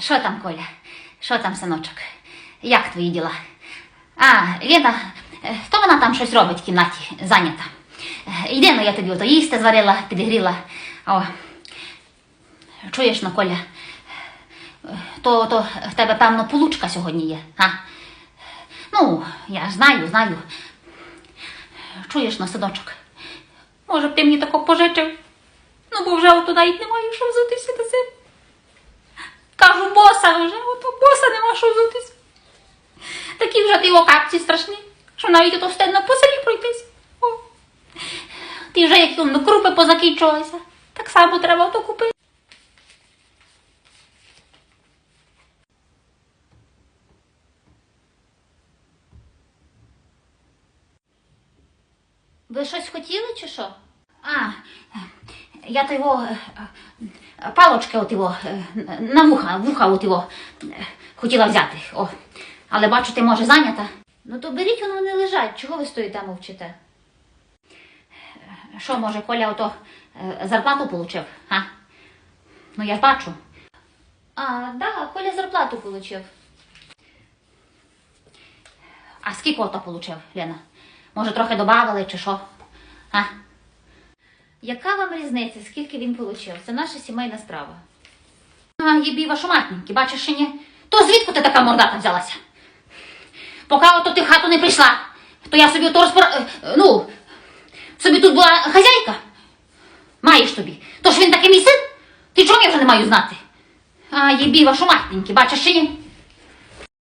Що там, Коля? Що там, синочок? Як твої діла? А, Лена, е, то вона там щось робить в кімнаті, зайнята. Е, Йди, ну я тобі ото їсти зварила, підігріла. О. Чуєш, ну, Коля, е, то, то в тебе, певно, получка сьогодні є, а? Ну, я знаю, знаю. Чуєш, ну, синочок, може б ти мені тако пожичив? Ну, бо вже ото навіть немає що взутися до себе. Боса вже, ото боса нема що взутися. Такі вже ти капці страшні, що навіть ото встигне по селі пройтись. О. Ти вже як ну, крупи позакінчилися. Так само треба ото купити. Ви щось хотіли чи що? А, я то його е, палочки от його, е, на вуха, вуха от його е, хотіла взяти. О. Але бачу, ти може зайнята. Ну то беріть, воно не лежать. Чого ви стоїте мовчите? Е, Що, може, Коля ото зарплату получив? А? Ну я ж бачу. А, да, Коля зарплату получив. А скільки ото получив, Лена? Може, трохи додавали чи що? А? Яка вам різниця, скільки він получив? Це наша сімейна справа. А, їбі вашу матінки, бачиш чи ні? То звідки ти така мордата взялася? Поки ото ти в хату не прийшла, то я собі ото розпор... е, е, Ну, собі тут була хазяйка. Маєш тобі. То ж він такий мій син? Ти чого я вже не маю знати? А, їбі вашу матінки, бачиш чи ні?